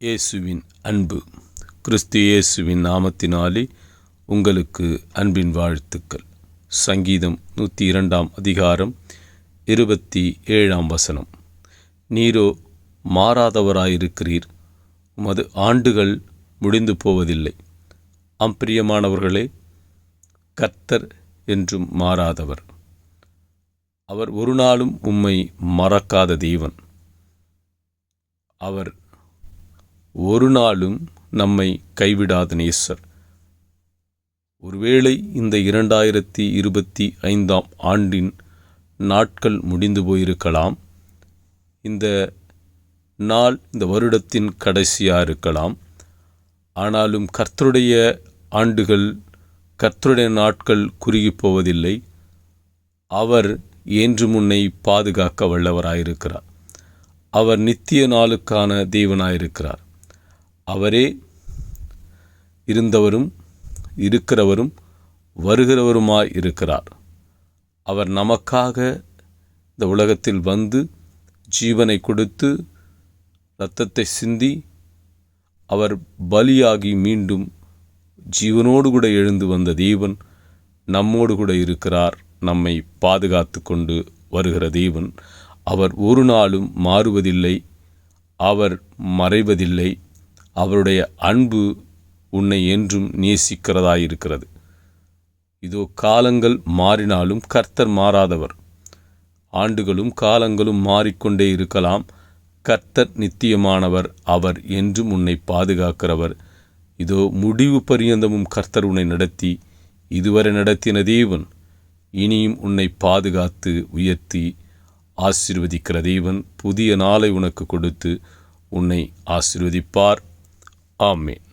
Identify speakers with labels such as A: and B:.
A: இயேசுவின் அன்பு. கிறிஸ்து இயேசுவின் நாமத்தினாலே உங்களுக்கு அன்பின் வாழ்த்துக்கள். சங்கீதம் நூற்றி இரண்டாம் அதிகாரம் இருபத்தி ஏழாம் வசனம். நீரோ மாறாதவராயிருக்கிறீர். உமது ஆண்டுகள் முடிந்து போவதில்லை. அம்பிரியமானவர்களே கர்த்தர் என்றும் மாறாதவர். அவர் ஒரு நாளும் உம்மை மறக்காத தேவன். அவர் ஒரு நாளும் நம்மை கைவிடாத நேசர். ஒருவேளை இந்த இரண்டாயிரத்தி இருபத்தி ஐந்தாம் ஆண்டின் நாட்கள் முடிந்து போயிருக்கலாம். இந்த நாள் இந்த வருடத்தின் கடைசியாக இருக்கலாம். ஆனாலும் கர்த்தருடைய ஆண்டுகள் கர்த்தருடைய நாட்கள் குறுகி போவதில்லை. அவர் என்று முன்னை பாதுகாக்க வல்லவராயிருக்கிறார். அவர் நித்திய நாளுக்கான தேவனாயிருக்கிறார். அவரே இருந்தவரும் இருக்கிறவரும் வருகிறவருமாய் இருக்கிறார். அவர் நமக்காக இந்த உலகத்தில் வந்து ஜீவனை கொடுத்து இரத்தத்தை சிந்தி அவர் பலியாகி மீண்டும் ஜீவனோடு கூட எழுந்து வந்த தேவன் நம்மோடு கூட இருக்கிறார் நம்மை பாதுகாத்து கொண்டு வருகிற தேவன். அவர் ஒரு நாளும் மாறுவதில்லை அவர் மறைவதில்லை. அவருடைய அன்பு உன்னை என்றும் நேசிக்கிறதாயிருக்கிறது. இதோ காலங்கள் மாறினாலும் கர்த்தர் மாறாதவர். ஆண்டுகளும் காலங்களும் மாறிக்கொண்டே இருக்கலாம். கர்த்தர் நித்தியமானவர் அவர் என்றும் உன்னை பாதுகாக்கிறவர். இதோ முடிவு பரியந்தமும் கர்த்தர் உன்னை நடத்தி இதுவரை நடத்தின தேவன் இனியும் உன்னை பாதுகாத்து உயர்த்தி ஆசிர்வதிக்கிற தேவன் புதிய நாளை உனக்கு கொடுத்து உன்னை ஆசிர்வதிப்பார். ஆமேன்